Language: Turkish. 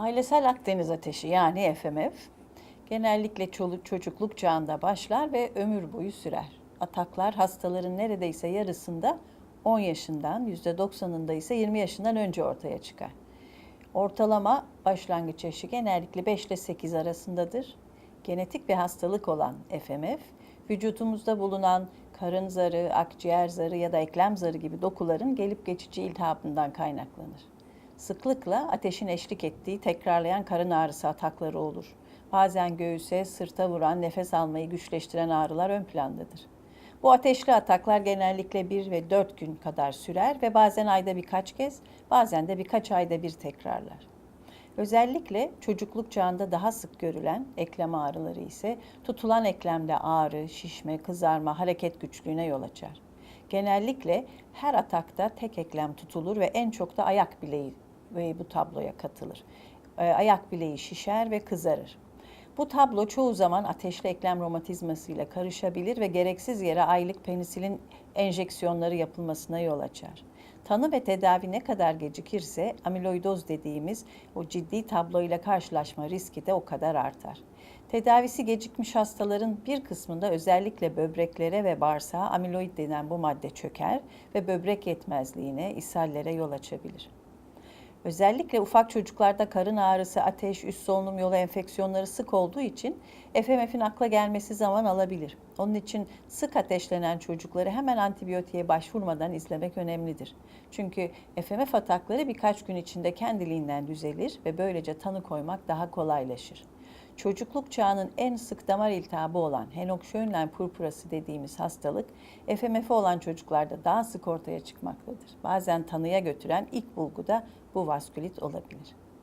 Ailesel Akdeniz ateşi yani FMF genellikle çoluk çocukluk çağında başlar ve ömür boyu sürer. Ataklar hastaların neredeyse yarısında 10 yaşından, %90'ında ise 20 yaşından önce ortaya çıkar. Ortalama başlangıç yaşı genellikle 5 ile 8 arasındadır. Genetik bir hastalık olan FMF, vücutumuzda bulunan karın zarı, akciğer zarı ya da eklem zarı gibi dokuların gelip geçici iltihabından kaynaklanır. Sıklıkla ateşin eşlik ettiği tekrarlayan karın ağrısı atakları olur. Bazen göğüse, sırta vuran, nefes almayı güçleştiren ağrılar ön plandadır. Bu ateşli ataklar genellikle 1 ve 4 gün kadar sürer ve bazen ayda birkaç kez, bazen de birkaç ayda bir tekrarlar. Özellikle çocukluk çağında daha sık görülen eklem ağrıları ise tutulan eklemde ağrı, şişme, kızarma, hareket güçlüğüne yol açar. Genellikle her atakta tek eklem tutulur ve en çok da ayak bileği ve bu tabloya katılır. Ee, Ayak bileği şişer ve kızarır. Bu tablo çoğu zaman ateşli eklem romatizması ile karışabilir ve gereksiz yere aylık penisilin enjeksiyonları yapılmasına yol açar. Tanı ve tedavi ne kadar gecikirse amiloidoz dediğimiz o ciddi tabloyla karşılaşma riski de o kadar artar. Tedavisi gecikmiş hastaların bir kısmında özellikle böbreklere ve bağırsağa amiloid denen bu madde çöker ve böbrek yetmezliğine, ishallere yol açabilir. Özellikle ufak çocuklarda karın ağrısı, ateş, üst solunum yolu enfeksiyonları sık olduğu için FMF'in akla gelmesi zaman alabilir. Onun için sık ateşlenen çocukları hemen antibiyotiğe başvurmadan izlemek önemlidir. Çünkü FMF atakları birkaç gün içinde kendiliğinden düzelir ve böylece tanı koymak daha kolaylaşır. Çocukluk çağının en sık damar iltihabı olan Henoch-Schönlein purpurası dediğimiz hastalık FMF olan çocuklarda daha sık ortaya çıkmaktadır. Bazen tanıya götüren ilk bulgu da bu vaskülit olabilir.